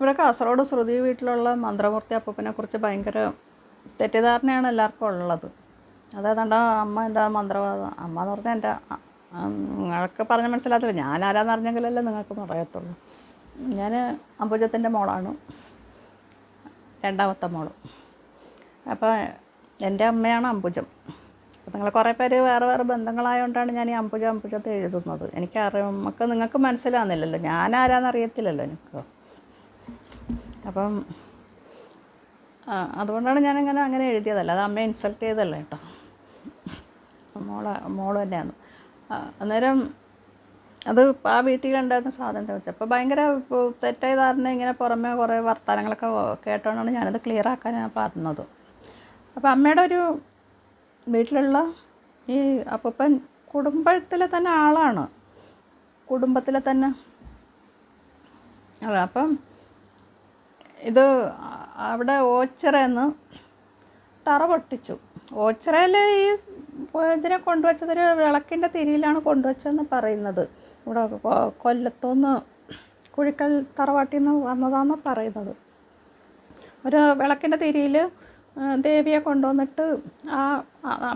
ഇവിടെ കാസർഗോഡ് ശ്രുതി വീട്ടിലുള്ള മന്ത്രമൂർത്തി അപ്പൂപ്പനെ കുറിച്ച് ഭയങ്കര തെറ്റിദ്ധാരണയാണ് എല്ലാവർക്കും ഉള്ളത്. അതായത് അമ്മ എന്താ മന്ത്രവാദം അമ്മ എന്ന് പറഞ്ഞാൽ എന്റെ നിങ്ങൾക്ക് പറഞ്ഞ മനസ്സിലാകത്തില്ല. ഞാൻ ആരാന്ന് അറിഞ്ഞെങ്കിലല്ലേ നിങ്ങൾക്ക് പറയത്തുള്ളൂ ഞാൻ അംബുജത്തിന്റെ മോളാണ്. രണ്ടാമത്തെ മോൾ. അപ്പോൾ എന്റെ അമ്മയാണ് അംബുജം. അപ്പോൾ നിങ്ങൾ കുറേ പേര് വേറെ വേറെ ബന്ധങ്ങളായതുകൊണ്ടാണ് ഞാൻ ഈ അംബുജ അംബുജത്തെ എഴുതുന്നത്. എനിക്ക് നമുക്ക് നിങ്ങൾക്ക് മനസ്സിലാകുന്നില്ലല്ലോ ഞാൻ ആരാന്ന് അറിയത്തില്ലല്ലോ എനിക്ക്. അപ്പം അതുകൊണ്ടാണ് ഞാനങ്ങനെ അങ്ങനെ എഴുതിയതല്ല. അത് അമ്മയെ ഇൻസൾട്ട് ചെയ്തല്ല കേട്ടോ. മോളെ മോൾ തന്നെയാണ്. അന്നേരം അത് ആ വീട്ടിലുണ്ടായിരുന്ന സാധനത്തെ വെച്ച്. അപ്പോൾ ഭയങ്കര തെറ്റായ ധാരണ ഇങ്ങനെ പുറമെ കുറേ വർത്തമാനങ്ങളൊക്കെ കേട്ടോണ്ടാണ് ഞാനത് ക്ലിയർ ആക്കാൻ ഞാൻ പറഞ്ഞത്. അപ്പോൾ അമ്മയുടെ ഒരു വീട്ടിലുള്ള ഈ അപ്പൂപ്പൻ കുടുംബത്തിലെ തന്നെ ആളാണ്. കുടുംബത്തിലെ തന്നെ. അപ്പം ഇത് അവിടെ ഓച്ചിറന്ന് തറ പൊട്ടിച്ചു. ഓച്ചിറയിൽ ഈ ഇതിനെ കൊണ്ടുവച്ചതൊരു വിളക്കിന്റെ തിരിയിലാണ് കൊണ്ടുവച്ചതെന്ന് പറയുന്നത്. ഇവിടെ കൊല്ലത്തുനിന്ന് കുഴിക്കൽ തറവാട്ടിൽ നിന്ന് വന്നതാണെന്ന് പറയുന്നത്. ഒരു വിളക്കിന്റെ തിരിയിൽ ദേവിയെ കൊണ്ടുവന്നിട്ട് ആ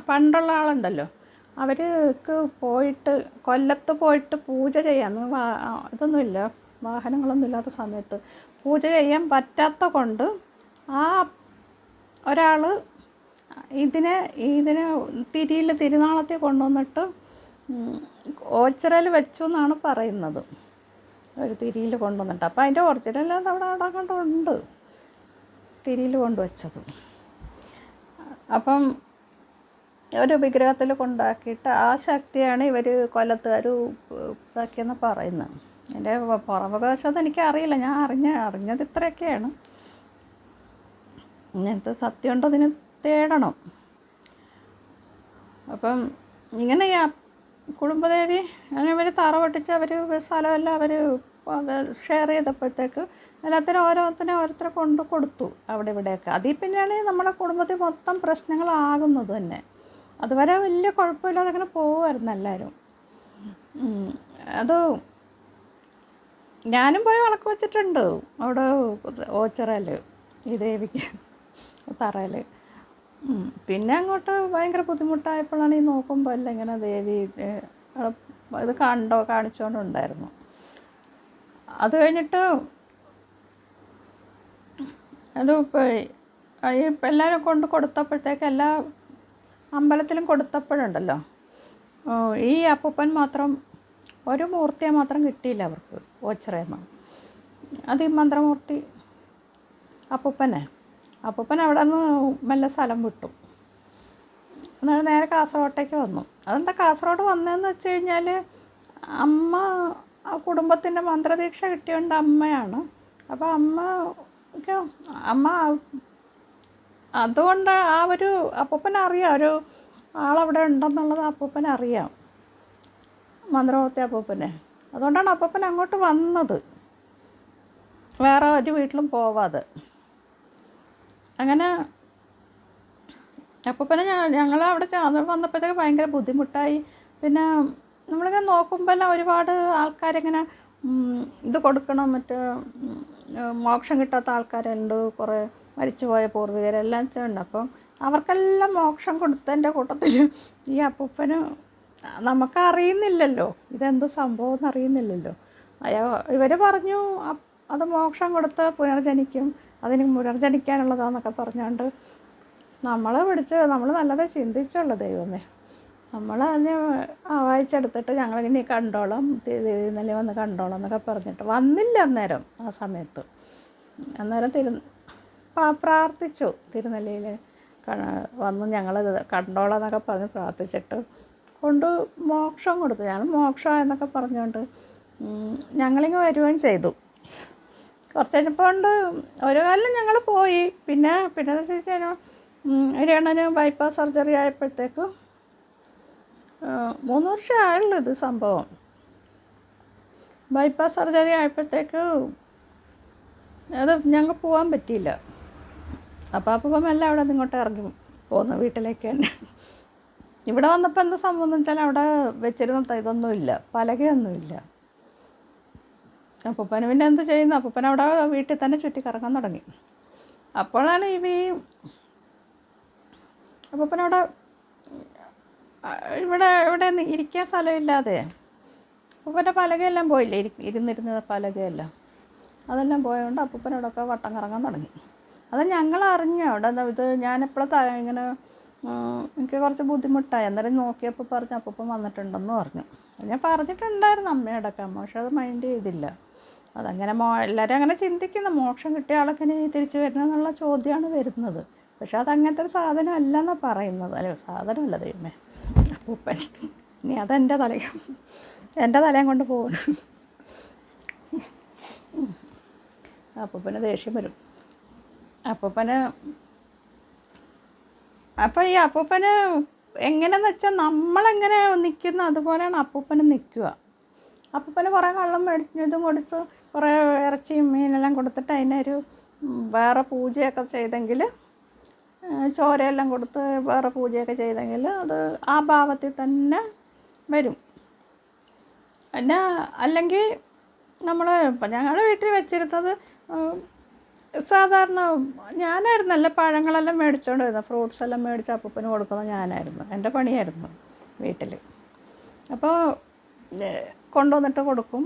പണ്ടുള്ള ആളുണ്ടല്ലോ. അവർക്ക് പോയിട്ട് കൊല്ലത്ത് പോയിട്ട് പൂജ ചെയ്യാൻ ഇതൊന്നുമില്ല. വാഹനങ്ങളൊന്നും ഇല്ലാത്ത സമയത്ത് പൂജ ചെയ്യാൻ പറ്റാത്ത കൊണ്ട് ആ ഒരാൾ ഇതിനെ ഇതിനെ തിരിയിൽ തിരുനാളത്തിൽ കൊണ്ടുവന്നിട്ട് ഓച്ചിറയിൽ വെച്ചു എന്നാണ് പറയുന്നത്. ഒരു തിരിയിൽ കൊണ്ടുവന്നിട്ട്. അപ്പോൾ അതിന്റെ ഒറിജിനൽ അത് അവിടെ അവിടെ കണ്ടുണ്ട് തിരിയിൽ കൊണ്ടുവച്ചത്. അപ്പം ഒരു വിഗ്രഹത്തിൽ കൊണ്ടാക്കിയിട്ട് ആ ശക്തിയാണ് ഇവർ കൊല്ലത്തുകാർ ഇതാക്കിയെന്ന് പറയുന്നത്. എന്റെ പുറവകാശം എനിക്ക് അറിയില്ല ഞാൻ അറിഞ്ഞ അറിഞ്ഞത് ഇത്രയൊക്കെയാണ്. ഇങ്ങനത്തെ സത്യം ഉണ്ടോ അതിന് തേടണം. അപ്പം ഇങ്ങനെ കുടുംബദേവി അങ്ങനെ ഇവർ തറ പൊട്ടിച്ച് അവർ സ്ഥലമെല്ലാം അവർ ഷെയർ ചെയ്തപ്പോഴത്തേക്ക് എല്ലാത്തിനും ഓരോരുത്തരും ഓരോരുത്തരെ കൊണ്ട് കൊടുത്തു. അവിടെ ഇവിടെയൊക്കെ. അതിൽ പിന്നെയാണ് നമ്മുടെ കുടുംബത്തിൽ മൊത്തം പ്രശ്നങ്ങളാകുന്നത് തന്നെ. അതുവരെ വലിയ കുഴപ്പമില്ലാതെ അങ്ങനെ പോകുമായിരുന്നു എല്ലാവരും. അത് ഞാനും പോയി വിളക്ക് വെച്ചിട്ടുണ്ട്. അവിടെ ഓച്ചിറയിൽ ഈ ദേവിക്ക് തറയിൽ പിന്നെ അങ്ങോട്ട് ഭയങ്കര ബുദ്ധിമുട്ടായപ്പോഴാണ് ഈ നോക്കുമ്പോൾ അല്ല ഇങ്ങനെ ദേവി ഇത് കണ്ടോ കാണിച്ചുകൊണ്ടുണ്ടായിരുന്നു അത് കഴിഞ്ഞിട്ട് അത് ഇപ്പം എല്ലാവരും കൊണ്ട് കൊടുത്തപ്പോഴത്തേക്ക് എല്ലാ അമ്പലത്തിലും കൊടുത്തപ്പോഴുണ്ടല്ലോ. ഈ അപ്പൂപ്പൻ മാത്രം ഒരു മൂർത്തിയെ മാത്രം കിട്ടിയില്ല അവർക്ക് ഓച്ചിറയെന്ന് അത് ഈ മന്ത്രമൂർത്തി അപ്പൂപ്പനെ. അപ്പൂപ്പൻ അവിടെ നിന്ന് മെല്ലെ സ്ഥലം വിട്ടു. എന്നിട്ട് നേരെ കാസർഗോട്ടേക്ക് വന്നു. അതെന്താ കാസർഗോഡ് വന്നതെന്ന് വെച്ച് കഴിഞ്ഞാൽ അമ്മ ആ കുടുംബത്തിന്റെ മന്ത്രദീക്ഷ കിട്ടിയോണ്ട് അമ്മയാണ്. അപ്പോൾ അമ്മ അമ്മ അതുകൊണ്ട് ആ ഒരു അപ്പൂപ്പൻ അറിയാം. ഒരു ആളവിടെ ഉണ്ടെന്നുള്ളത് അപ്പൂപ്പൻ അറിയാം. മന്ത്രവത്തെ അപ്പൂപ്പനെ. അതുകൊണ്ടാണ് അപ്പൂപ്പൻ അങ്ങോട്ട് വന്നത്. വേറെ ഒരു വീട്ടിലും പോവാതെ. അങ്ങനെ അപ്പൂപ്പനെ ഞങ്ങൾ അവിടെ വന്നപ്പോഴത്തേക്ക് ഭയങ്കര ബുദ്ധിമുട്ടായി. പിന്നെ നമ്മളിങ്ങനെ നോക്കുമ്പോൾ ഒരുപാട് ആൾക്കാരിങ്ങനെ ഇത് കൊടുക്കണം മറ്റേ മോക്ഷം കിട്ടാത്ത ആൾക്കാരുണ്ട്. കുറേ മരിച്ചുപോയ പൂർവികരെല്ലാം ഉണ്ട്. അപ്പം അവർക്കെല്ലാം മോക്ഷം കൊടുത്തതിന്റെ കൂട്ടത്തിൽ ഈ അപ്പൂപ്പന് നമുക്കറിയുന്നില്ലല്ലോ. ഇതെന്ത് സംഭവം എന്ന് അറിയുന്നില്ലല്ലോ. അയാ ഇവർ പറഞ്ഞു അത് മോക്ഷം കൊടുത്ത് പുനർജനിക്കും അതിന് പുനർജനിക്കാനുള്ളതാന്നൊക്കെ പറഞ്ഞുകൊണ്ട് നമ്മളെ പിടിച്ച് നമ്മൾ നല്ലത് ചിന്തിച്ചുള്ളൂ ദൈവമേ. നമ്മൾ അതിന് വായിച്ചെടുത്തിട്ട് ഞങ്ങളിങ്ങനെ കണ്ടോളാം തി- തി- ഇന്നലെ വന്ന് കണ്ടോളാം എന്നൊക്കെ പറഞ്ഞിട്ട് വന്നില്ല അന്നേരം ആ സമയത്ത്. അന്നേരം തിരു പ്രാർത്ഥിച്ചു തിരുനെല്ലിയിൽ വന്ന് ഞങ്ങൾ കണ്ടോളാം എന്നൊക്കെ പറഞ്ഞ് പ്രാർത്ഥിച്ചിട്ട് കൊണ്ട് മോക്ഷം കൊടുത്തു. ഞങ്ങൾ മോക്ഷം എന്നൊക്കെ പറഞ്ഞുകൊണ്ട് ഞങ്ങളിങ്ങ് വരികയും ചെയ്തു. കുറച്ച് കഴിഞ്ഞപ്പോൾ കൊണ്ട് ഒരു കാലം ഞങ്ങൾ പോയി. പിന്നെ പിന്നെ എന്ന് വെച്ച് കഴിഞ്ഞാൽ രണ്ണന് ബൈപ്പാസ് സർജറി ആയപ്പോഴത്തേക്കും മൂന്ന് വർഷം ആയുള്ളൂ ഇത് സംഭവം. ബൈപ്പാസ് സർജറി ആയപ്പോഴത്തേക്ക് അത് ഞങ്ങൾക്ക് പോകാൻ പറ്റിയില്ല. അപ്പോൾ അപ്പം എല്ലാം അവിടെ ഇങ്ങോട്ട് ഇറങ്ങി പോന്നു വീട്ടിലേക്ക് തന്നെ. ഇവിടെ വന്നപ്പോൾ എന്താ സംഭവം എന്ന് വെച്ചാൽ അവിടെ വെച്ചിരുന്ന ഇതൊന്നുമില്ല പലകയൊന്നുമില്ല അപ്പൂപ്പന് പിന്നെ എന്ത് ചെയ്യുന്നു? അപ്പൂപ്പൻ അവിടെ വീട്ടിൽ തന്നെ ചുറ്റി കറങ്ങാൻ തുടങ്ങി. അപ്പോഴാണ് ഇവ അപ്പൂപ്പനവിടെ ഇവിടെ ഇവിടെ ഇരിക്കാൻ സ്ഥലമില്ലാതെ അപ്പൂപ്പന്റെ പലകയെല്ലാം പോയില്ലേ? ഇരി ഇരുന്നിരുന്ന പലകയെല്ലാം. അതെല്ലാം പോയതുകൊണ്ട് അപ്പൂപ്പനോടൊക്കെ വട്ടം കറങ്ങാൻ തുടങ്ങി. അത് ഞങ്ങൾ അറിഞ്ഞു അവിടെ ഇത് ഞാനെപ്പോഴും ഇങ്ങനെ എനിക്ക് കുറച്ച് ബുദ്ധിമുട്ടായി. അന്നേരം നോക്കിയപ്പോൾ പറഞ്ഞു അപ്പം വന്നിട്ടുണ്ടെന്ന് പറഞ്ഞു. ഞാൻ പറഞ്ഞിട്ടുണ്ടായിരുന്നു അമ്മയോടൊക്കെ അമ്മ പക്ഷെ അത് മൈൻഡ് ചെയ്തില്ല. അതങ്ങനെ മോ എല്ലാവരും അങ്ങനെ ചിന്തിക്കുന്നു. മോക്ഷം കിട്ടിയ ആളൊക്കെ തിരിച്ചു വരുന്നതെന്നുള്ള ചോദ്യമാണ് വരുന്നത്. പക്ഷെ അതങ്ങനത്തെ ഒരു സാധനം അല്ലെന്നാണ് പറയുന്നത്. അല്ല സാധനമല്ല ദൈവമേ. അപ്പൂപ്പൻ ഇനി അതെന്റെ തലയും എന്റെ തലയും കൊണ്ട് പോകണം അപ്പൂപ്പന് ദേഷ്യം വരും. അപ്പൂപ്പന് അപ്പോൾ ഈ അപ്പൂപ്പന് എങ്ങനെയെന്ന് വെച്ചാൽ നമ്മളെങ്ങനെ നിൽക്കുന്ന അതുപോലെയാണ് അപ്പൂപ്പന് നിൽക്കുക അപ്പൂപ്പന് കുറേ കള്ളം മേടിച്ചതും കൊടുത്ത് കുറേ ഇറച്ചിയും മീനെല്ലാം കൊടുത്തിട്ട് അതിനൊരു വേറെ പൂജയൊക്കെ ചെയ്തെങ്കിൽ ചോരയെല്ലാം കൊടുത്ത് വേറെ പൂജയൊക്കെ ചെയ്തെങ്കിൽ അത് ആ ഭാവത്തിൽ തന്നെ വരും. പിന്നെ അല്ലെങ്കിൽ നമ്മൾ ഇപ്പം ഞങ്ങളുടെ വീട്ടിൽ വെച്ചിരുന്നത് സാധാരണ ഞാനായിരുന്നല്ല പഴങ്ങളെല്ലാം മേടിച്ചുകൊണ്ട് വരുന്നത് ഫ്രൂട്ട്സ് എല്ലാം മേടിച്ച് അപ്പൂപ്പന് കൊടുക്കുന്നത് ഞാനായിരുന്നു. എന്റെ പണിയായിരുന്നു വീട്ടിൽ അപ്പോൾ കൊണ്ടുവന്നിട്ട് കൊടുക്കും.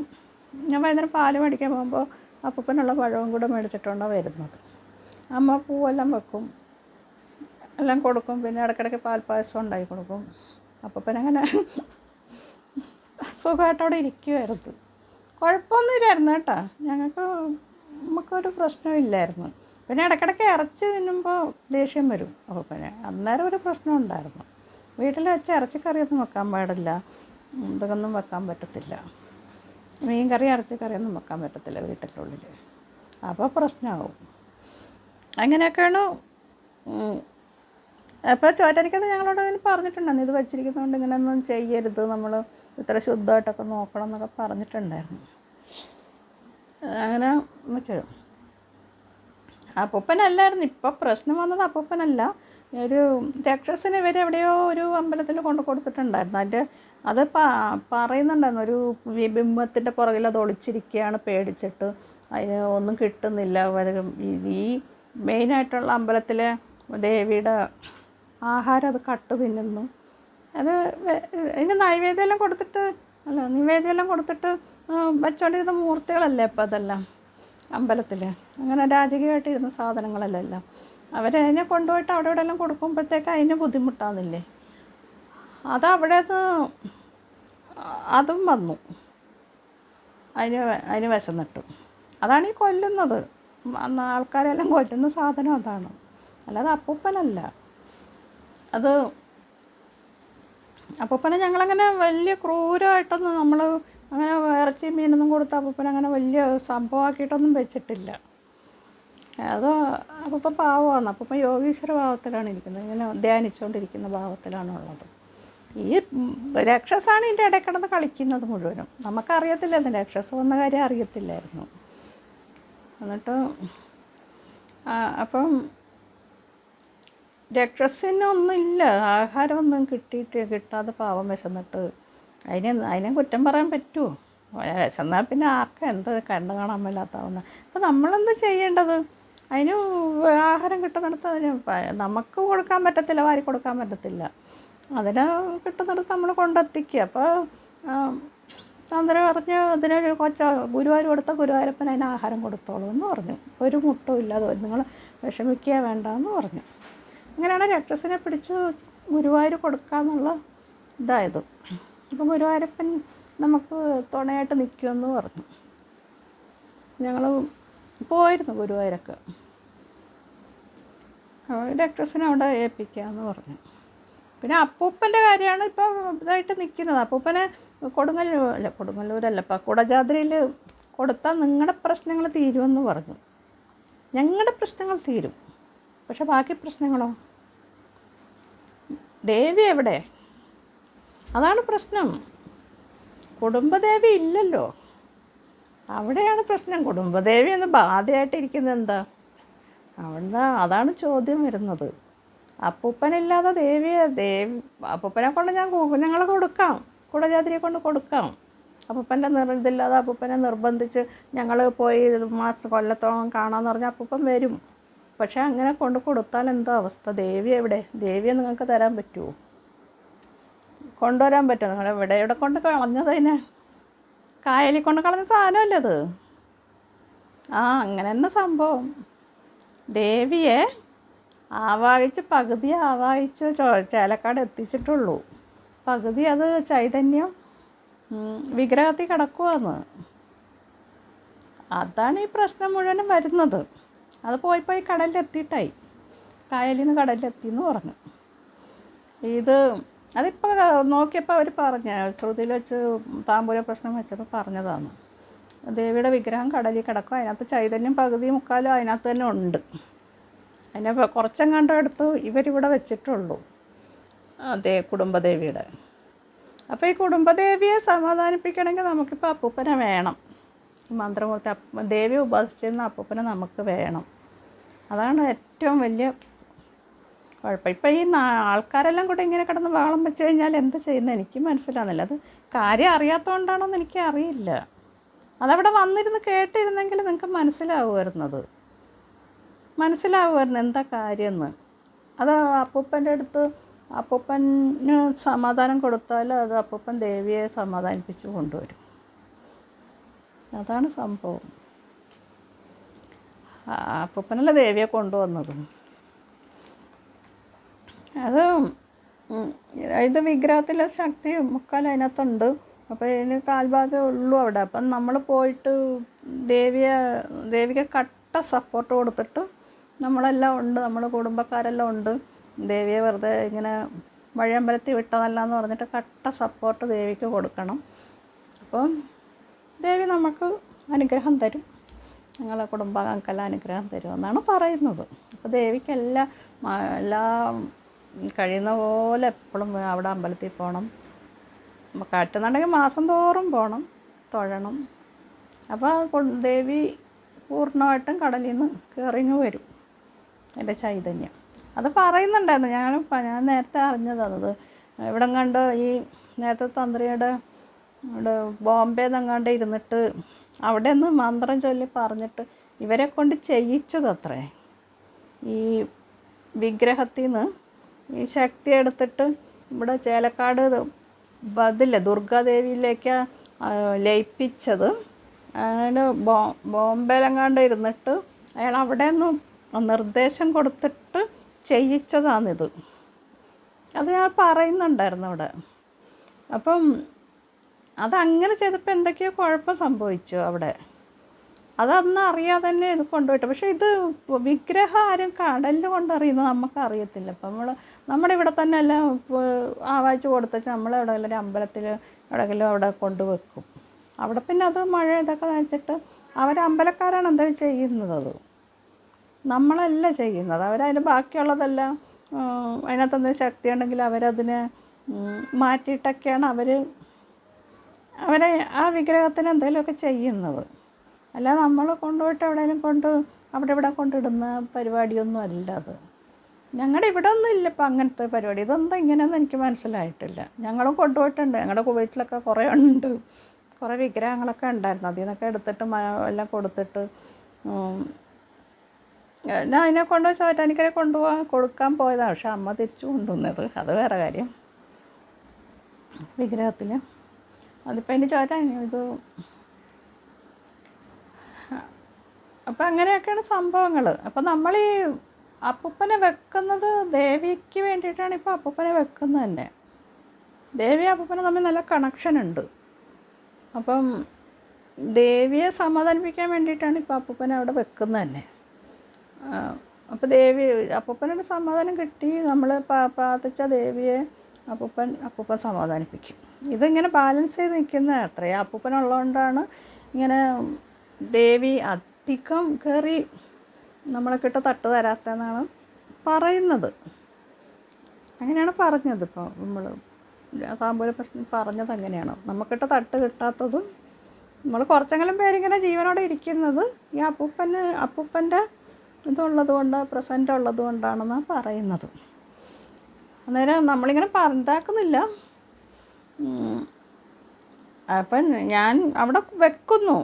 ഞാൻ വൈകുന്നേരം പാൽ മേടിക്കാൻ പോകുമ്പോൾ അപ്പൂപ്പനുള്ള പഴവും കൂടെ മേടിച്ചിട്ടുണ്ടാണ് വരുന്നത്. അമ്മ പൂവെല്ലാം വെക്കും. എല്ലാം കൊടുക്കും. പിന്നെ ഇടയ്ക്കിടയ്ക്ക് പാൽപ്പായസം ഉണ്ടായി കൊടുക്കും. അപ്പൂപ്പനങ്ങനെ സുഖമായിട്ട് അവിടെ ഇരിക്കുമായിരുന്നു കുഴപ്പമൊന്നുമില്ലായിരുന്നു കേട്ടോ. ഞങ്ങൾക്ക് നമുക്കൊരു പ്രശ്നമില്ലായിരുന്നു. പിന്നെ ഇടയ്ക്കിടയ്ക്ക് ഇറച്ചി തിന്നുമ്പോൾ ദേഷ്യം വരും. അപ്പോൾ പിന്നെ അന്നേരം ഒരു പ്രശ്നം ഉണ്ടായിരുന്നു. വീട്ടിൽ വെച്ച് ഇറച്ചിക്കറിയൊന്നും വെക്കാൻ പാടില്ല. ഇതൊന്നും വെക്കാൻ പറ്റത്തില്ല. മീൻ കറി ഇറച്ചിക്കറിയൊന്നും വെക്കാൻ പറ്റത്തില്ല വീട്ടിന്റെ ഉള്ളിൽ അപ്പോൾ പ്രശ്നമാവും അങ്ങനെയൊക്കെയാണ് അപ്പോൾ ചോറ്റരിക്കത് ഞങ്ങളോട് അതിന് പറഞ്ഞിട്ടുണ്ടായിരുന്നു ഇത് വെച്ചിരിക്കുന്നതുകൊണ്ട് ഇങ്ങനെയൊന്നും ചെയ്യരുത്. നമ്മൾ ഇത്ര ശുദ്ധമായിട്ടൊക്കെ നോക്കണം എന്നൊക്കെ പറഞ്ഞിട്ടുണ്ടായിരുന്നു. അങ്ങനെ നിൽക്കും അപ്പൂപ്പനല്ലായിരുന്നു. ഇപ്പം പ്രശ്നം വന്നത് അപ്പൂപ്പനല്ല. ഒരു രാക്ഷസിന് ഇവർ എവിടെയോ ഒരു അമ്പലത്തിൽ കൊണ്ട് കൊടുത്തിട്ടുണ്ടായിരുന്നു. അതിന്റെ അത് പറയുന്നുണ്ടായിരുന്നു. ഒരു ബിംബത്തിന്റെ പുറകിൽ അത് ഒളിച്ചിരിക്കുകയാണ് പേടിച്ചിട്ട്. അതിന് ഒന്നും കിട്ടുന്നില്ല. ഈ- മെയിനായിട്ടുള്ള അമ്പലത്തിലെ ദേവിയുടെ ആഹാരം അത് കട്ട് തിന്നുന്നു. അത് അതിന് നൈവേദ്യമെല്ലാം കൊടുത്തിട്ട് അല്ല നിവേദ്യമെല്ലാം കൊടുത്തിട്ട് വെച്ചോണ്ടിരുന്ന മൂർത്തികളല്ലേ അപ്പം അതെല്ലാം? അമ്പലത്തിൽ അങ്ങനെ രാജകീയമായിട്ടിരുന്ന സാധനങ്ങളല്ലേ എല്ലാം? അവരതിനെ കൊണ്ടുപോയിട്ട് അവിടെ ഇവിടെ എല്ലാം കൊടുക്കുമ്പോഴത്തേക്ക് അതിന് ബുദ്ധിമുട്ടാകുന്നില്ലേ അത് അവിടെ അതും വന്നു. അതിന് അതിന് അതിന് നട്ടു അതാണ് ഈ കൊല്ലുന്നത്. ആൾക്കാരെല്ലാം കൊല്ലുന്ന സാധനം അതാണ്. അല്ലാതെ അപ്പൂപ്പനല്ല. അത് അപ്പൂപ്പനെ ഞങ്ങളങ്ങനെ വലിയ ക്രൂരമായിട്ടൊന്നും നമ്മൾ അങ്ങനെ ഇറച്ചി മീനൊന്നും കൊടുത്ത് അപ്പൂപ്പൻ അങ്ങനെ വലിയ സംഭവമാക്കിയിട്ടൊന്നും വെച്ചിട്ടില്ല. അത് അപ്പൂപ്പൻ പാവമാണ്. അപ്പൂപ്പൻ യോഗീശ്വര ഭാവത്തിലാണ് ഇരിക്കുന്നത്. ഇങ്ങനെ ധ്യാനിച്ചുകൊണ്ടിരിക്കുന്ന ഭാവത്തിലാണുള്ളത് ഈ രാക്ഷസാണ് ഇതിന്റെ ഇടയിൽ കിടന്ന് കളിക്കുന്നത് മുഴുവനും. നമുക്കറിയത്തില്ലായിരുന്നു രക്ഷസ് വന്ന കാര്യം അറിയത്തില്ലായിരുന്നു. എന്നിട്ട് അപ്പം രക്ഷസിനൊന്നുമില്ല ആഹാരമൊന്നും കിട്ടിയിട്ട് കിട്ടാതെ പാവം വിശന്നിട്ട് അതിനെ അതിനെ കുറ്റം പറയാൻ പറ്റുമോ വിശന്നാൽ പിന്നെ ആർക്കും എന്ത് കണ്ടു കാണാൻ മേലാത്താവുന്ന? അപ്പം നമ്മളെന്ത് ചെയ്യേണ്ടത്? അതിന് ആഹാരം കിട്ടുന്നിടത്ത് അതിന് നമുക്ക് കൊടുക്കാൻ പറ്റത്തില്ല വാരി കൊടുക്കാൻ പറ്റത്തില്ല. അതിന് കിട്ടുന്നിടത്ത് നമ്മൾ കൊണ്ടെത്തിക്കുക. അപ്പോൾ അന്നേരം പറഞ്ഞ് അതിനൊരു കൊച്ച ഗുരുവായൂർ കൊടുത്ത ഗുരുവായൂരപ്പൻ അതിന് ആഹാരം കൊടുത്തോളൂ എന്ന് പറഞ്ഞു. ഒരു മുട്ടും ഇല്ലാതെ നിങ്ങൾ വിഷമിക്കുക വേണ്ട എന്ന് പറഞ്ഞു. അങ്ങനെയാണ് രക്ഷസിനെ പിടിച്ച് ഗുരുവായൂർ കൊടുക്കാന്നുള്ള ഇതായത്. അപ്പം ഗുരുവായൂരപ്പൻ നമുക്ക് തുണയായിട്ട് നിൽക്കുമെന്ന് പറഞ്ഞു. ഞങ്ങൾ പോയിരുന്നു ഗുരുവായൂരൊക്കെ. ഡോക്ടേഴ്സിനെ അവിടെ ഏൽപ്പിക്കാമെന്ന് പറഞ്ഞു. പിന്നെ അപ്പൂപ്പന്റെ കാര്യമാണ് ഇപ്പോൾ ഇതായിട്ട് നിൽക്കുന്നത്. അപ്പൂപ്പനെ കൊടുങ്ങല്ലൂർ അല്ല കൊടുങ്ങല്ലൂരല്ല ഇപ്പം കുടജാദ്രിയിൽ കൊടുത്താൽ നിങ്ങളുടെ പ്രശ്നങ്ങൾ തീരുമെന്ന് പറഞ്ഞു. ഞങ്ങളുടെ പ്രശ്നങ്ങൾ തീരും. പക്ഷെ ബാക്കി പ്രശ്നങ്ങളോ? ദേവി എവിടെ? അതാണ് പ്രശ്നം. കുടുംബദേവി ഇല്ലല്ലോ. അവിടെയാണ് പ്രശ്നം. കുടുംബദേവി എന്ന് ബാധയായിട്ടിരിക്കുന്നത് എന്താ? അവിടെ അതാണ് ചോദ്യം വരുന്നത്. അപ്പൂപ്പനില്ലാതെ ദേവിയെ ദേവി അപ്പൂപ്പനെ കൊണ്ട് ഞാൻ കുഞ്ഞുങ്ങളെ കൊടുക്കാം. കുടജാതിരിയെ കൊണ്ട് കൊടുക്കാം. അപ്പൂപ്പന്റെ നിർ ഇതില്ലാതെ അപ്പൂപ്പനെ നിർബന്ധിച്ച് ഞങ്ങൾ പോയി മാസം കൊല്ലത്തോളം കാണാമെന്ന് പറഞ്ഞാൽ അപ്പൂപ്പൻ വരും. പക്ഷേ അങ്ങനെ കൊണ്ട് കൊടുത്താൽ എന്താ അവസ്ഥ? ദേവി എവിടെ? ദേവിയെ നിങ്ങൾക്ക് തരാൻ പറ്റുമോ കൊണ്ടുവരാൻ പറ്റുമോ നിങ്ങൾ ഇവിടെ ഇവിടെ കൊണ്ട് കളഞ്ഞത് അതിനെ? കായലിൽ കൊണ്ട് കളഞ്ഞ സാധനമല്ലേ അത്? ആ അങ്ങനെ തന്നെ സംഭവം. ദേവിയെ ആവാഹിച്ച് പകുതി ആവാഹിച്ച് ചേലക്കാട് എത്തിച്ചിട്ടുള്ളൂ. പകുതി അത് ചൈതന്യം വിഗ്രഹത്തിൽ കിടക്കുവാന്ന്. അതാണ് ഈ പ്രശ്നം മുഴുവനും വരുന്നത്. അത് പോയി പോയി കടലിലെത്തിയിട്ടായി. കായലിൽ നിന്ന് കടലിലെത്തി എന്ന് പറഞ്ഞു. ഇത് അതിപ്പോൾ നോക്കിയപ്പോൾ അവർ പറഞ്ഞ ശ്രുതിയിൽ വെച്ച് താമ്പൂല പ്രശ്നം വെച്ചപ്പോൾ പറഞ്ഞതാണ്. ദേവിയുടെ വിഗ്രഹം കടലിൽ കിടക്കും അതിനകത്ത് ചൈതന്യം പകുതി മുക്കാലും അതിനകത്ത് തന്നെ ഉണ്ട്. അതിനെ കുറച്ചെങ്ങാണ്ട് എടുത്ത് ഇവരിവിടെ വെച്ചിട്ടുള്ളൂ. അതേ കുടുംബദേവിയുടെ. അപ്പോൾ ഈ കുടുംബദേവിയെ സമാധാനിപ്പിക്കണമെങ്കിൽ നമുക്കിപ്പോൾ അപ്പൂപ്പനെ വേണം. മന്ത്രമൂർത്തി ദേവിയെ ഉപാസിച്ചിരുന്ന അപ്പൂപ്പനെ നമുക്ക് വേണം. അതാണ് ഏറ്റവും വലിയ കുഴപ്പം. ഇപ്പം ഈ ആൾക്കാരെല്ലാം കൂടെ ഇങ്ങനെ കിടന്ന് ബഹളം വെച്ച് കഴിഞ്ഞാൽ എന്ത് ചെയ്യുന്നത് എനിക്ക് മനസ്സിലാകുന്നില്ല അത് കാര്യം അറിയാത്തതുകൊണ്ടാണോന്ന് എനിക്ക് അറിയില്ല. അതവിടെ വന്നിരുന്ന് കേട്ടിരുന്നെങ്കിൽ നിങ്ങൾക്ക് മനസ്സിലാവുമായിരുന്നത്. മനസ്സിലാവുമായിരുന്നു എന്താ കാര്യമെന്ന് അത് അപ്പൂപ്പന്റെ അടുത്ത് അപ്പൂപ്പന് സമാധാനം കൊടുത്താൽ അത് അപ്പൂപ്പൻ ദേവിയെ സമാധാനിപ്പിച്ച് കൊണ്ടുവരും. അതാണ് സംഭവം. അപ്പൂപ്പനല്ല ദേവിയെ കൊണ്ടുവന്നത്? അത് ഇത് വിഗ്രഹത്തിലെ ശക്തി മുക്കാൽ അതിനകത്തുണ്ട്. അപ്പോൾ ഇതിന് കാൽഭാഗമേ ഉള്ളൂ അവിടെ. അപ്പം നമ്മൾ പോയിട്ട് ദേവിയെ ദേവിക്ക് കട്ട സപ്പോർട്ട് കൊടുത്തിട്ട് നമ്മളെല്ലാം ഉണ്ട്. നമ്മുടെ കുടുംബക്കാരെല്ലാം ഉണ്ട്. ദേവിയെ വെറുതെ ഇങ്ങനെ വഴിയമ്പലത്തിൽ വിട്ടതല്ല എന്ന് പറഞ്ഞിട്ട് കട്ട സപ്പോർട്ട് ദേവിക്ക് കൊടുക്കണം. അപ്പോൾ ദേവി നമുക്ക് അനുഗ്രഹം തരും. ഞങ്ങളെ കുടുംബാംഗങ്ങൾക്കെല്ലാം അനുഗ്രഹം തരുമെന്നാണ് പറയുന്നത്. അപ്പോൾ ദേവിക്ക് എല്ലാ എല്ലാം കഴിയുന്ന പോലെ എപ്പോഴും അവിടെ അമ്പലത്തിൽ പോകണം. നമുക്ക് പറ്റുന്നുണ്ടെങ്കിൽ മാസം തോറും പോകണം തൊഴണം. അപ്പോൾ ദേവി പൂർണമായിട്ടും കടലിൽ നിന്ന് കയറിങ്ങ് വരും എന്റെ ചൈതന്യം. അത് പറയുന്നുണ്ടായിരുന്നു. ഞാൻ ഞാൻ നേരത്തെ അറിഞ്ഞതാണത് ഇവിടെ കണ്ട് ഈ നേരത്തെ തന്ത്രിയുടെ ഇവിടെ ബോംബെ നിന്നങ്ങാണ്ട് ഇരുന്നിട്ട് അവിടെ നിന്ന് മന്ത്രം ചൊല്ലി പറഞ്ഞിട്ട് ഇവരെ കൊണ്ട് ചെയ്യിച്ചതത്രേ. ഈ വിഗ്രഹത്തിൽ നിന്ന് ഈ ശക്തി എടുത്തിട്ട് ഇവിടെ ചേലക്കാട് ബതില്ലേ ദുർഗാദേവിയിലേക്ക് ലയിപ്പിച്ചത്. അങ്ങനെ ബോ ബോംബെയിലെങ്ങാണ്ട് ഇരുന്നിട്ട് അയാൾ അവിടെ നിന്ന് നിർദ്ദേശം കൊടുത്തിട്ട് ചെയ്യിച്ചതാണിത്. അത് ഞാൻ പറയുന്നുണ്ടായിരുന്നു അവിടെ. അപ്പം അതങ്ങനെ ചെയ്തപ്പോൾ എന്തൊക്കെയോ കുഴപ്പം സംഭവിച്ചു അവിടെ. അതന്ന് അറിയാതെ തന്നെ ഇത് കൊണ്ടുപോയിട്ട്. പക്ഷേ ഇത് വിഗ്രഹം ആരും കടലിൽ കൊണ്ടറിയുന്നത് നമുക്ക് അറിയത്തില്ല അപ്പം നമ്മൾ നമ്മുടെ ഇവിടെ തന്നെ എല്ലാം ആവാച്ച് കൊടുത്തിട്ട് നമ്മൾ എവിടെയെങ്കിലും ഒരു അമ്പലത്തിൽ എവിടെയെങ്കിലും അവിടെ കൊണ്ടുവെക്കും അവിടെ പിന്നെ അത് മഴ ഇതൊക്കെ നനച്ചിട്ട് അവർ അമ്പലക്കാരാണ് എന്തായാലും ചെയ്യുന്നത് അത്? നമ്മളല്ല ചെയ്യുന്നത്. അവരതിന് ബാക്കിയുള്ളതെല്ലാം അതിനകത്ത് എന്തെങ്കിലും ശക്തി ഉണ്ടെങ്കിൽ അവരതിനെ മാറ്റിയിട്ടൊക്കെയാണ് അവർ അവരെ ആ വിഗ്രഹത്തിന് എന്തെങ്കിലുമൊക്കെ ചെയ്യുന്നത്. അല്ല നമ്മൾ കൊണ്ടുപോയിട്ട് എവിടെയെങ്കിലും കൊണ്ട് അവിടെ ഇവിടെ കൊണ്ടിടുന്ന പരിപാടിയൊന്നും അല്ല അത്. ഞങ്ങളുടെ ഇവിടെ ഒന്നും ഇല്ല ഇപ്പം അങ്ങനത്തെ പരിപാടി. ഇതെന്താ ഇങ്ങനെയൊന്നും എനിക്ക് മനസ്സിലായിട്ടില്ല. ഞങ്ങളും കൊണ്ടുപോയിട്ടുണ്ട്. ഞങ്ങളുടെ വീട്ടിലൊക്കെ കുറേ ഉണ്ട്. കുറേ വിഗ്രഹങ്ങളൊക്കെ ഉണ്ടായിരുന്നു. അതിൽ നിന്നൊക്കെ എടുത്തിട്ട് എല്ലാം കൊടുത്തിട്ട് ഞാൻ അതിനെ കൊണ്ട് ചോറ്റാനിക്കരെ കൊണ്ടുപോകാൻ കൊടുക്കാൻ പോയതാണ് പക്ഷെ അമ്മ തിരിച്ചു കൊണ്ടുവന്നത്. അത് വേറെ കാര്യം. വിഗ്രഹത്തിൽ അതിപ്പോൾ അതിന്റെ ചോറ്റാനി ഇത് അപ്പം അങ്ങനെയൊക്കെയാണ് സംഭവങ്ങൾ അപ്പം നമ്മൾ ഈ അപ്പൂപ്പനെ വെക്കുന്നത് ദേവിക്ക് വേണ്ടിയിട്ടാണ് ഇപ്പോൾ അപ്പൂപ്പനെ വെക്കുന്നത് തന്നെ. ദേവി അപ്പൂപ്പനെ തമ്മിൽ നല്ല കണക്ഷൻ ഉണ്ട്. അപ്പം ദേവിയെ സമാധാനിപ്പിക്കാൻ വേണ്ടിയിട്ടാണ് ഇപ്പോൾ അപ്പൂപ്പനെ അവിടെ വെക്കുന്നത് തന്നെ. അപ്പോൾ ദേവി അപ്പൂപ്പനൊരു സമാധാനം കിട്ടി. നമ്മൾ പ്രാർത്ഥിച്ച ദേവിയെ അപ്പൂപ്പൻ അപ്പൂപ്പൻ സമാധാനിപ്പിക്കും. ഇതിങ്ങനെ ബാലൻസ് ചെയ്ത് നിൽക്കുന്ന അത്രയും. അപ്പൂപ്പനുള്ളതുകൊണ്ടാണ് ഇങ്ങനെ ദേവി അധികം കയറി നമ്മളെ കിട്ട തട്ട് തരാത്തെന്നാണ് പറയുന്നത്. അങ്ങനെയാണ് പറഞ്ഞത് ഇപ്പോൾ നമ്മൾ താമ്പൂല പ്രശ്നം പറഞ്ഞത് അങ്ങനെയാണ്. നമുക്കിട്ട് തട്ട് കിട്ടാത്തതും നമ്മൾ കുറച്ചെങ്കിലും പേരിങ്ങനെ ജീവനോടെ ഇരിക്കുന്നത് ഈ അപ്പൂപ്പന് അപ്പൂപ്പന്റെ ഇതുള്ളത് കൊണ്ട് പ്രസന്റ് ഉള്ളത് കൊണ്ടാണെന്നാണ് പറയുന്നത്. അന്നേരം നമ്മളിങ്ങനെ പറഞ്ഞാക്കുന്നില്ല അപ്പം ഞാൻ അവിടെ വെക്കുന്നു.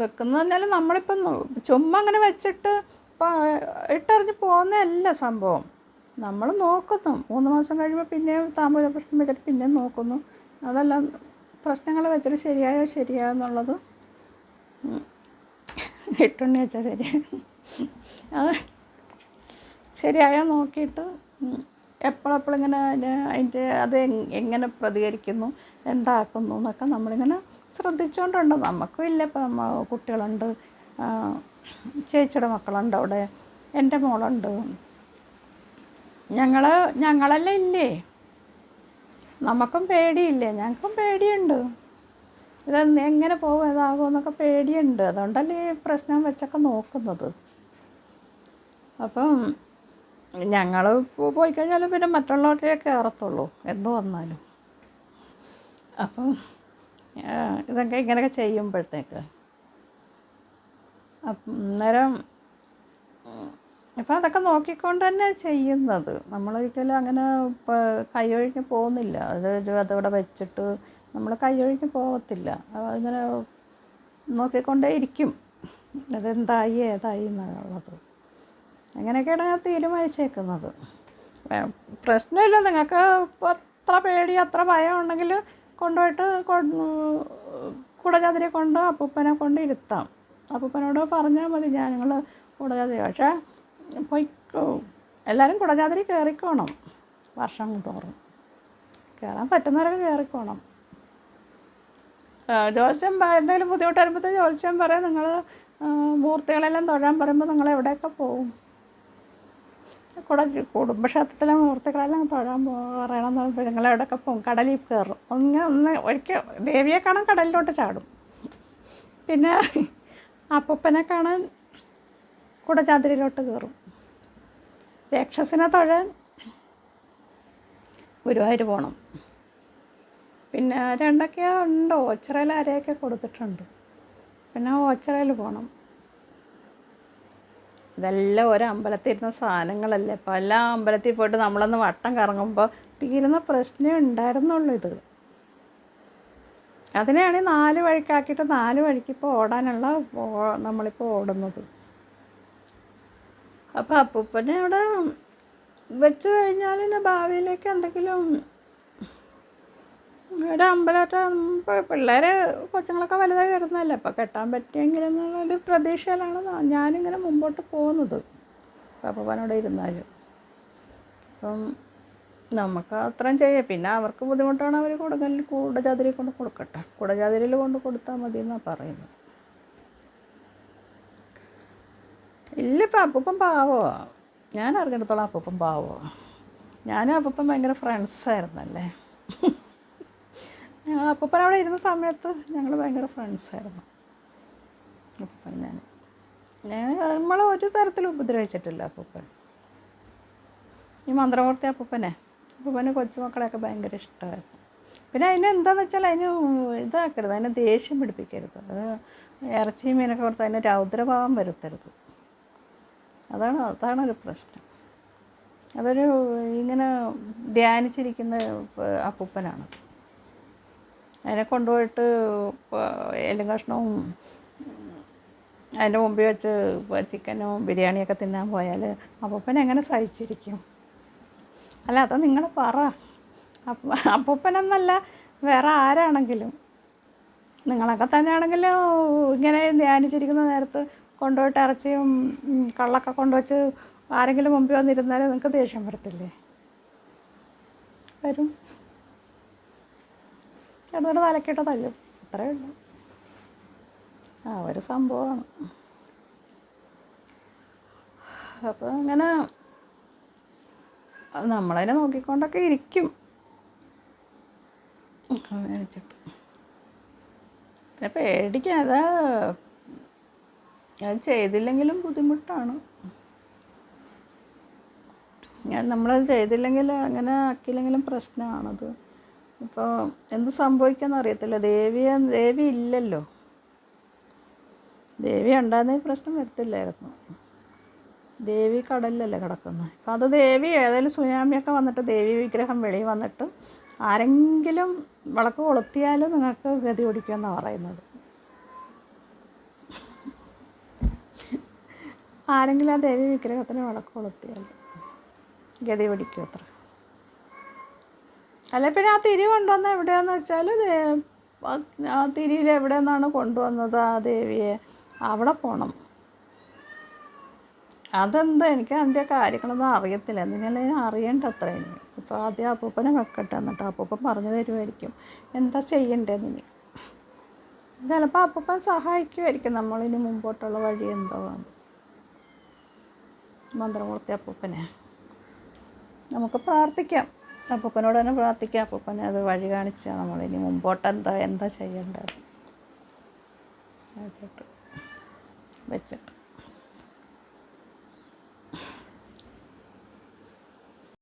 വെക്കുന്നു പറഞ്ഞാൽ നമ്മളിപ്പം ചുമ്മാ അങ്ങനെ വെച്ചിട്ട് ഇട്ടെറിഞ്ഞ് പോകുന്നതല്ല സംഭവം. നമ്മൾ നോക്കുന്നു. മൂന്ന് മാസം കഴിയുമ്പോൾ പിന്നെയും താമര പ്രശ്നം വെച്ചിട്ട് പിന്നെയും നോക്കുന്നു. അതല്ല പ്രശ്നങ്ങൾ വെച്ചിട്ട് ശരിയായോ ശരിയാന്നുള്ളത് ഇട്ടുണ്ണി വെച്ചാൽ ശരി അത് ശരിയായോ നോക്കിയിട്ട് എപ്പോഴെപ്പോഴും ഇങ്ങനെ അതിന് അതിന്റെ അത് എങ്ങനെ പ്രതികരിക്കുന്നു എന്താക്കുന്നു എന്നൊക്കെ നമ്മളിങ്ങനെ ശ്രദ്ധിച്ചുകൊണ്ടുണ്ട് നമുക്കും ഇല്ല ഇപ്പം നമ്മ കുട്ടികളുണ്ട്. ചേച്ചിയുടെ മക്കളുണ്ട് അവിടെ. എന്റെ മോളുണ്ട്. ഞങ്ങൾ ഞങ്ങളെല്ലാം ഇല്ലേ? നമുക്കും പേടിയില്ലേ? ഞങ്ങൾക്കും പേടിയുണ്ട്. ഇത് എങ്ങനെ പോകും ഇതാകും എന്നൊക്കെ പേടിയുണ്ട്. അതുകൊണ്ടല്ലേ ഈ പ്രശ്നം വെച്ചൊക്കെ നോക്കുന്നത്. അപ്പം ഞങ്ങൾ പോയി കഴിഞ്ഞാൽ പിന്നെ മറ്റുള്ളവരെ കയറത്തുള്ളൂ. എന്ത് വന്നാലും. അപ്പം ഇതൊക്കെ ഇങ്ങനെയൊക്കെ ചെയ്യുമ്പോഴത്തേക്ക്. അന്നേരം ഇപ്പം അതൊക്കെ നോക്കിക്കൊണ്ട് തന്നെ ചെയ്യുന്നത്. നമ്മളൊരിക്കലും അങ്ങനെ കൈയൊഴിഞ്ഞ് പോകുന്നില്ല. അത് അതവിടെ വെച്ചിട്ട് നമ്മൾ കൈയൊഴിഞ്ഞ് പോകത്തില്ല അതിങ്ങനെ നോക്കിക്കൊണ്ടേ ഇരിക്കും. അതെന്തായി ഏതായി എന്നുള്ളത്. അങ്ങനെയൊക്കെയാണ് ഞാൻ തീരുമാനിച്ചേക്കുന്നത്. പ്രശ്നമില്ല. നിങ്ങൾക്ക് ഇപ്പോൾ അത്ര പേടി അത്ര ഭയം ഉണ്ടെങ്കിൽ കൊണ്ടുപോയിട്ട് കുടജാതിരെ കൊണ്ട് അപ്പൂപ്പനെ കൊണ്ട് ഇരുത്താം. അപ്പൂപ്പനോട് പറഞ്ഞാൽ മതി ഞാൻ നിങ്ങൾ കുടജാതിരി പക്ഷേ പോയി എല്ലാവരും കുടജാതിരി കയറിക്കോണം വർഷം തോറും. കയറാൻ പറ്റുന്നവരൊക്കെ കയറിക്കോണം ജോത്സ്യം എന്തെങ്കിലും ബുദ്ധിമുട്ട് വരുമ്പോഴത്തേക്ക് ജോത്സ്യം പറയാം നിങ്ങൾ മൂർത്തികളെല്ലാം തൊഴാൻ പറയുമ്പോൾ നിങ്ങൾ എവിടെയൊക്കെ പോകും കൂടെ. കുടുംബക്ഷേത്രത്തിലെ മുഹൂർത്തങ്ങളെല്ലാം തൊഴാൻ പറയണം എവിടെയൊക്കെ പോകും. കടലിൽ കയറും. ഒന്ന് ഒന്ന് ഒരിക്കൽ ദേവിയെ കാണാൻ കടലിലോട്ട് ചാടും. പിന്നെ അപ്പൂപ്പനെ കാണാൻ കുടജാതിരിയിലോട്ട് കയറും. രാക്ഷസിനെ തൊഴാൻ ഗുരുവായൂർ പോകണം പിന്നെ രണ്ടൊക്കെ ഉണ്ട്? ഓച്ചിറയിൽ അരയൊക്കെ കൊടുത്തിട്ടുണ്ട്. പിന്നെ ഓച്ചിറയിൽ പോകണം ഇതെല്ലാം ഒരു അമ്പലത്തിൽ ഇരുന്ന സാധനങ്ങളല്ലേ? അപ്പോൾ എല്ലാ അമ്പലത്തിൽ പോയിട്ട് നമ്മളൊന്ന് വട്ടം കറങ്ങുമ്പോൾ തീരുന്ന പ്രശ്നമേ ഉണ്ടായിരുന്നുള്ളൂ ഇത്. അതിനെയാണ് നാല് വഴിക്കാക്കിയിട്ട് നാല് വഴിക്ക് ഇപ്പോൾ ഓടാനുള്ള നമ്മളിപ്പോൾ ഓടുന്നത്. അപ്പോൾ അപ്പൂപ്പനെ അവിടെ വെച്ച് കഴിഞ്ഞാൽ പിന്നെ ഭാവിയിലേക്ക് എന്തെങ്കിലും ഒരു അമ്പലമൊക്കെ ഇപ്പോൾ പിള്ളേർ കൊച്ചുങ്ങളൊക്കെ വലുതായി വരുന്നതല്ലേ. അപ്പോൾ കെട്ടാൻ പറ്റിയെങ്കിലെന്നുള്ളൊരു പ്രതീക്ഷയിലാണ് ഞാനിങ്ങനെ മുമ്പോട്ട് പോകുന്നത്. അപ്പൂപ്പനോട് ഇരുന്നാലും. അപ്പം നമുക്ക് അത്രയും ചെയ്യാം. പിന്നെ അവർക്ക് ബുദ്ധിമുട്ടാണ് അവർ കൊടുക്കൽ കൂടജാതിരി കൊണ്ട് കൊടുക്കട്ടെ. കൂടജാതിരിയിൽ കൊണ്ട് കൊടുത്താൽ മതി എന്നാണ് പറയുന്നത്. ഇല്ല ഇപ്പം അപ്പൂപ്പം പാവോ ഞാൻ അറിഞ്ഞിടത്തോളം അപ്പൂപ്പം പാവോ ഞാനും അപ്പൂപ്പം ഭയങ്കര ഫ്രണ്ട്സായിരുന്നല്ലേ ഞങ്ങൾ അപ്പൂപ്പൻ അവിടെ ഇരുന്ന സമയത്ത് ഞങ്ങൾ ഭയങ്കര ഫ്രണ്ട്സായിരുന്നു അപ്പൂപ്പൻ ഞാൻ ഞാൻ നമ്മൾ ഒരു തരത്തിലും ഉപദ്രവിച്ചിട്ടില്ല അപ്പൂപ്പൻ. ഈ മന്ത്രമൂർത്തി അപ്പൂപ്പനെ. അപ്പൂപ്പന് കൊച്ചുമക്കളെയൊക്കെ ഭയങ്കര ഇഷ്ടമായിരുന്നു. പിന്നെ അതിന് എന്താന്ന് വെച്ചാൽ അതിന് ഇതാക്കരുത് അതിനെ ദേഷ്യം പിടിപ്പിക്കരുത്. അത് ഇറച്ചി മീനൊക്കെ കൊടുത്ത് അതിന് രൗദ്രഭാവം വരുത്തരുത്. അതാണ് അതാണ് ഒരു പ്രശ്നം. അതൊരു ഇങ്ങനെ ധ്യാനിച്ചിരിക്കുന്ന അപ്പൂപ്പനാണ്. അതിനെ കൊണ്ടുപോയിട്ട് എല്ലും കഷ്ണവും അതിന്റെ മുമ്പിൽ വെച്ച് ചിക്കനും ബിരിയാണിയൊക്കെ തിന്നാൻ പോയാൽ അപ്പൂപ്പൻ എങ്ങനെ സഹിച്ചിരിക്കും? അല്ല അത് നിങ്ങൾ പറ. അപ്പ അപ്പൂപ്പനെന്നല്ല വേറെ ആരാണെങ്കിലും. നിങ്ങളൊക്കെ തന്നെയാണെങ്കിലും ഇങ്ങനെ ധ്യാനിച്ചിരിക്കുന്ന നേരത്ത് കൊണ്ടുപോയിട്ട് ഇറച്ചിയും കള്ളൊക്കെ കൊണ്ടുവച്ച് ആരെങ്കിലും മുമ്പിൽ വന്നിരുന്നാൽ നിങ്ങൾക്ക് ദേഷ്യം വരത്തില്ലേ? വരും. എന്നിട്ട് തലക്കിട്ട് തല്ലും. അത്രയേ ഉള്ളൂ. ആ ഒരു സംഭവമാണ്. അപ്പോൾ അങ്ങനെ നമ്മളതിനെ നോക്കിക്കൊണ്ടൊക്കെ ഇരിക്കും. പിന്നെ പേടിക്കാൻ അതാ ഞാൻ ചെയ്തില്ലെങ്കിലും ബുദ്ധിമുട്ടാണ്. ഞാൻ നമ്മളത് ചെയ്തില്ലെങ്കിൽ അങ്ങനെ ആക്കിയില്ലെങ്കിലും പ്രശ്നമാണത്. ഇപ്പോൾ എന്ത് സംഭവിക്കുമെന്ന് അറിയത്തില്ല. ദേവിയെ ദേവി ഇല്ലല്ലോ. ദേവി ഉണ്ടായിരുന്ന പ്രശ്നം വരത്തില്ലായിരുന്നു. ദേവി കടലിലല്ലേ കിടക്കുന്നത്. അപ്പം അത് ദേവി ഏതായാലും സുനാമിയൊക്കെ വന്നിട്ട് ദേവി വിഗ്രഹം വെളിയിൽ വന്നിട്ട് ആരെങ്കിലും വിളക്ക് കൊളുത്തിയാലും നിങ്ങൾക്ക് ഗതി പിടിക്കുമെന്നാണ് പറയുന്നത്. ആരെങ്കിലും ആ ദേവി വിഗ്രഹത്തിന് വിളക്ക് കൊളുത്തിയാലും ഗതി പിടിക്കും അത്ര. അല്ല പിന്നെ ആ തിരി കൊണ്ടുവന്ന എവിടെയാന്ന് വെച്ചാൽ ആ തിരിയിൽ എവിടെ നിന്നാണ് കൊണ്ടുവന്നത് ആ ദേവിയെ? അവിടെ പോകണം അതെന്താ? എനിക്ക് അതിന്റെ കാര്യങ്ങളൊന്നും അറിയത്തില്ല. എന്തെങ്കിലും അറിയേണ്ട അത്ര എനിക്ക് ഇപ്പോൾ ആദ്യം അപ്പൂപ്പനെ വെക്കട്ടെ എന്നിട്ട് അപ്പൂപ്പൻ പറഞ്ഞു തരുമായിരിക്കും. എന്താ ചെയ്യണ്ടേന്ന് ഇനി? ചിലപ്പോൾ അപ്പൂപ്പൻ സഹായിക്കുമായിരിക്കും. നമ്മളിനി മുമ്പോട്ടുള്ള വഴി എന്തോ മന്ത്രമൂർത്തി അപ്പൂപ്പനെ. നമുക്ക് പ്രാർത്ഥിക്കാം. അപ്പൂപ്പനോട് തന്നെ പ്രാർത്ഥിക്കുക അപ്പൂപ്പനെ അത് വഴി കാണിച്ചു നമ്മൾ ഇനി മുമ്പോട്ട് എന്താ എന്താ ചെയ്യേണ്ടത്? വെച്ചിട്ട്.